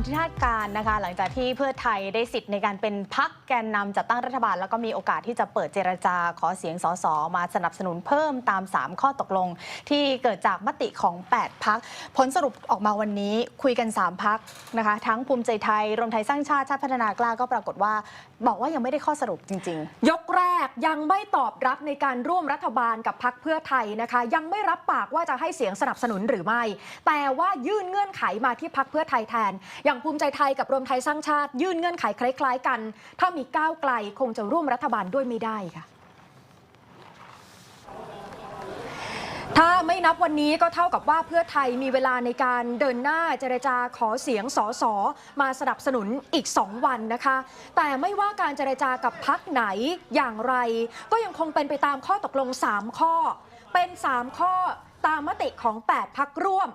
ามทิศการนะคะ หลังจากที่เพื่อไทยได้สิทธิ์ในการเป็นพักแกนนำจัดตั้งรัฐบาล แล้วก็มีโอกาสที่จะเปิดเจรจาขอเสียงสสมาสนับสนุนเพิ่มตาม 3 ข้อตกลง ที่เกิดจากมติของ 8 พัก ผลสรุปออกมาวันนี้คุยกัน 3 พักนะคะ ทั้งภูมิใจไทย รวมไทยสร้างชาติชาติพัฒนากล้าก็ปรากฏว่า บอกว่ายังไม่ได้ข้อสรุปจริง ๆ ยก แรกยังไม่ตอบรับในการร่วมรัฐบาลกับพักเพื่อไทยนะคะ ยังไม่รับปากว่าจะให้เสียงสนับสนุนหรือไม่ แต่ว่ายื่นเงื่อนไขมาที่พักเพื่อไทยแทน อย่างภูมิใจไทยกับรวมไทยสร้างชาติ ยื่นเงื่อนไขคล้าย ๆ กัน ถ้ามีก้าวไกลคงจะร่วมรัฐบาลด้วยไม่ได้ค่ะ ถ้าไม่นับวันนี้ก็เท่ากับว่าเพื่อไทยมีเวลาในการเดินหน้าเจรจาขอเสียงสอสอมาสนับสนุนอีก 2 วันนะคะ แต่ไม่ว่าการเจรจากับพักไหนอย่างไร ก็ยังคงเป็นไปตามข้อตกลง 3 ข้อ เป็น 3 ข้อตามมติของ 8 พักร่วม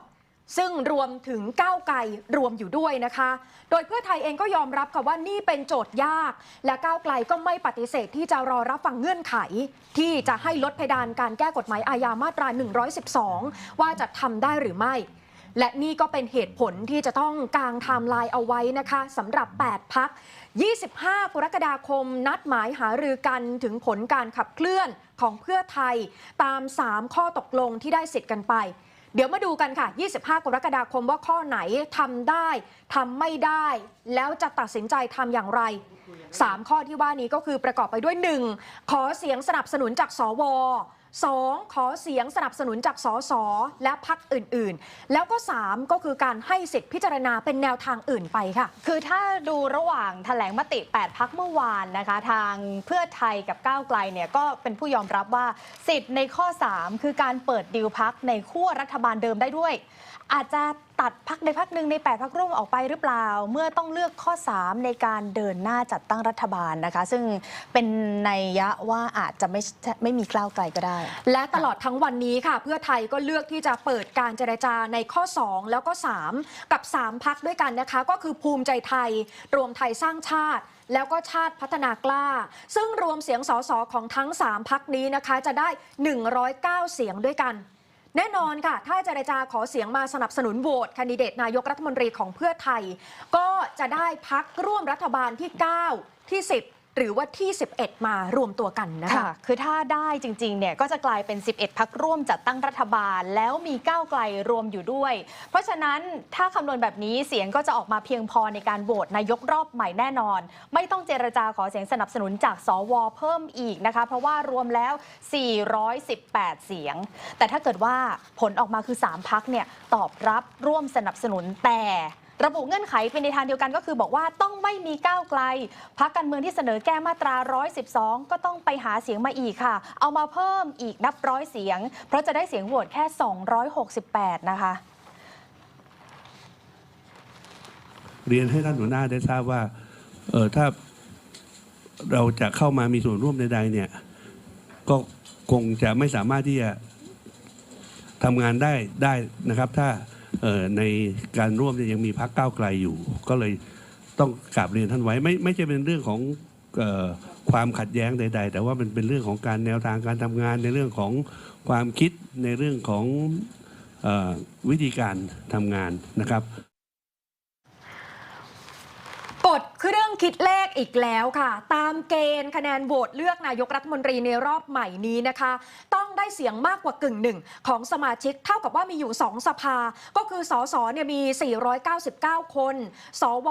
ซึ่งรวมถึงก้าวไกลรวมอยู่ด้วยนะคะ โดยเพื่อไทยเองก็ยอมรับค่ะว่านี่เป็นโจทย์ยาก และก้าวไกลก็ไม่ปฏิเสธที่จะรอรับฟังเงื่อนไข ที่จะให้ลดเพดานการแก้กฎหมายอาญามาตรา 112 ว่าจะทำได้หรือไม่ และนี่ก็เป็นเหตุผลที่จะต้องกางไทม์ไลน์เอาไว้นะคะสำหรับ 8 พัก 25 กรกฎาคม นัดหมายหารือกันถึงผลการขับเคลื่อนของเพื่อไทยตาม 3 ข้อตกลงที่ได้สิทธิ์กันไป เดี๋ยวมาดูกันค่ะ 25 กรกฎาคมว่าข้อไหนทำได้ทำไม่ได้ แล้วจะตัดสินใจทำอย่างไร 3 ข้อที่ว่านี้ก็คือประกอบไปด้วย 1. ขอเสียงสนับสนุนจากสว 2. ขอเสียงสนับสนุนจากสสและพักอื่นๆ แล้วก็ 3 ก็คือการให้สิทธิพิจารณาเป็นแนวทางอื่นไปค่ะ คือถ้าดูระหว่างแถลงมติ 8 พักเมื่อวานนะคะ ทางเพื่อไทยกับก้าวไกลเนี่ยก็เป็นผู้ยอมรับว่าสิทธิ์ในข้อ 3 คือการเปิดดิวพักในขั้วรัฐบาลเดิมได้ด้วย อาจจะตัดพักในพักหนึ่งใน 8พักร่วมออกไปหรือเปล่า เมื่อต้องเลือกข้อ 3 ในการเดินหน้าจัดตั้งรัฐบาลนะคะ ซึ่งเป็นนัยยะว่าอาจจะไม่ไม่มีกล้าวไกลก็ได้ และตลอดทั้งวันนี้ค่ะ เพื่อไทยก็เลือกที่จะเปิดการเจรจาในข้อ 2 แล้วก็ 3 กับ 3 พักด้วยกันนะคะ ก็คือภูมิใจไทย รวมไทยสร้างชาติแล้วก็ชาติพัฒนากล้า ซึ่งรวมเสียงสสของทั้ง 3 พักนี้นะคะ จะได้ 109 เสียงด้วยกัน แน่นอนค่ะ ถ้าเจรจาขอเสียงมาสนับสนุนโหวตคนดิเดตนายกรัฐมนตรีของเพื่อไทย ก็จะได้พักร่วมรัฐบาลที่ 9 ที่ 10 หรือว่าที่ 11 มารวมตัวกันนะคะ คือถ้าได้จริงๆ เนี่ยก็จะกลายเป็น 11 พักร่วมจัดตั้งรัฐบาล แล้วมีก้าวไกลรวมอยู่ด้วย เพราะฉะนั้นถ้าคำนวณแบบนี้เสียงก็จะออกมาเพียงพอในการโหวตนายกรอบใหม่แน่นอน ไม่ต้องเจรจาขอเสียงสนับสนุนจากสวเพิ่มอีกนะคะ เพราะว่ารวมแล้ว 418 เสียง แต่ถ้าเกิดว่าผลออกมาคือ 3 พักเนี่ยตอบรับร่วมสนับสนุนแต่ ระบุเงื่อนไขเป็นในทางเดียวกันก็คือบอกว่าต้องไม่มีก้าวไกลพักการเมืองที่เสนอแก้มาตรา 112 ก็ต้องไปหาเสียงมาอีกค่ะ เอามาเพิ่มอีกนับร้อยเสียง เพราะจะได้เสียงโหวตแค่ 268 นะคะ เรียนให้ท่านหัวหน้าได้ทราบว่าเออถ้าเราจะเข้ามามีส่วนร่วมใดๆเนี่ย ก็คงจะไม่สามารถที่จะทำงานได้ได้นะครับ ถ้า ในการร่วมเนี่ยยังมีพักก้าวไกลอยู่ ก็เลยต้องกราบเรียนท่านไว้ไม่ไม่ใช่เป็นเรื่องของเออความขัดแย้งใด ๆ แต่ว่ามันเป็นเรื่องของการแนวทางการทำงานในเรื่องของความคิดในเรื่องของออวิธีการทำงานนะครับ กดเองคิดเลขอีกแล้วค่ะ ตามเกณฑ์คะแนนโหวตเลือกนายกรัฐมนตรีในรอบใหม่นี้นะคะ ต้องได้เสียงมากกว่ากึ่งหนึ่งของสมาชิกเท่ากับว่ามีอยู่ 2 สภา ก็คือสสเนี่ยมี 499 คน สว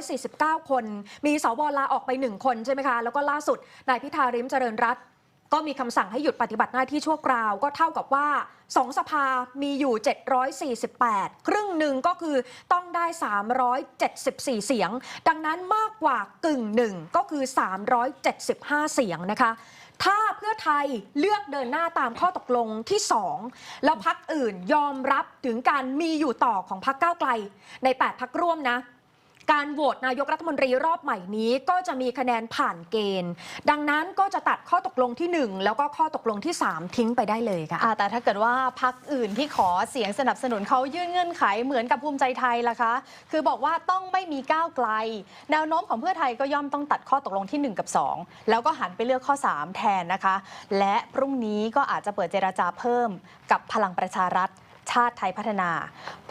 249 คน มีสวลาออกไป 1 คนใช่ไหมคะ แล้วก็ล่าสุดนายพิธาริมเจริญรัตน์ ก็มีคำสั่งให้หยุดปฏิบัติหน้าที่ชั่วคราว ก็เท่ากับว่าสองสภามีอยู่ 748 ครึ่งหนึ่งก็คือต้องได้ 374 เสียง ดังนั้นมากกว่ากึ่งหนึ่งก็คือ 375 เสียงนะคะ ถ้าเพื่อไทยเลือกเดินหน้าตามข้อตกลงที่ 2 แล้วพักอื่นยอมรับถึงการมีอยู่ต่อของพักเก้าไกล ใน 8 พักร่วมนะ การโหวตนายกรัฐมนตรีรอบใหม่นี้ก็จะมีคะแนนผ่านเกณฑ์ ดังนั้นก็จะตัดข้อตกลงที่ 1 แล้วก็ข้อตกลงที่ 3 ทิ้งไปได้เลยค่ะแต่ถ้าเกิดว่าพักอื่นที่ขอเสียงสนับสนุนเขายื่นเงื่อนไขเหมือนกับภูมิใจไทยล่ะคะ คือบอกว่าต้องไม่มีก้าวไกล แนวโน้มของเพื่อไทยก็ย่อมต้องตัดข้อตกลงที่ 1 กับ 2 แล้วก็หันไปเลือกข้อ 3 แทนนะคะ และพรุ่งนี้ก็อาจจะเปิดเจราจาเพิ่มกับพลังประชารัฐ ชาติไทยพัฒนา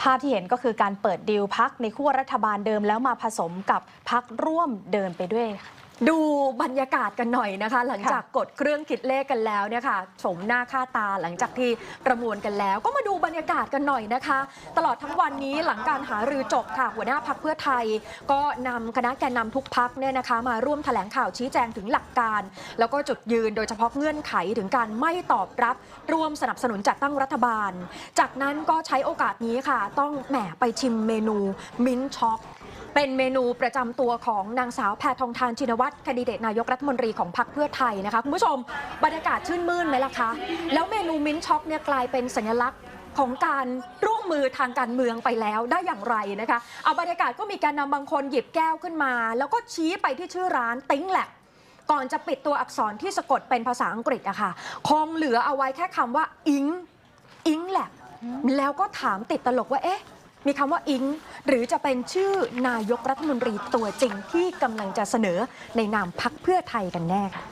ภาพที่เห็นก็คือการเปิดดีลพักในขั้วรัฐบาลเดิมแล้วมาผสมกับพักร่วมเดินไปด้วย ดูบรรยากาศกันหน่อยนะคะ หลังจากกดเครื่องคิดเลขกันแล้วเนี่ยค่ะสมหน้าค่าตาหลังจากที่ประมวลกันแล้ว ก็มาดูบรรยากาศกันหน่อยนะคะ ตลอดทั้งวันนี้หลังการหารือจบค่ะ หัวหน้าพักเพื่อไทย ก็นำคณะแกนนำทุกพักเนี่ยนะคะ มาร่วมแถลงข่าวชี้แจงถึงหลักการ แล้วก็จุดยืนโดยเฉพาะเงื่อนไขถึงการไม่ตอบรับ ร่วมสนับสนุนจัดตั้งรัฐบาล จากนั้นก็ใช้โอกาสนี้ค่ะ ต้องแหมไปชิมเมนูมิ้นท์ช็อกเป็นเมนูประจำตัวของนางสาวแพทองทานชินวัตรแคนดิเดตนายกรัฐมนตรีของพรรคเพื่อไทยนะคะคุณผู้ชมบรรยากาศชื่นมื่นไหมล่ะคะแล้วเมนูมิ้นช็อกเนี่ยกลายเป็นสัญลักษณ์ของการร่วมมือทางการเมืองไปแล้วได้อย่างไรนะคะเอาบรรยากาศก็มีการนำบางคนหยิบแก้วขึ้นมา แล้วก็ชี้ไปที่ชื่อร้านติ้งแลบก่อนจะปิดตัวอักษรที่สะกดเป็นภาษาอังกฤษอะค่ะคงเหลือเอาไว้แค่คำว่าอิงอิงแลบแล้วก็ถามติดตลกว่าเอ๊ะ มีคำว่าอิง หรือจะเป็นชื่อนายกรัฐมนตรีตัวจริงที่กำลังจะเสนอในนามพักเพื่อไทยกันแน่ค่ะ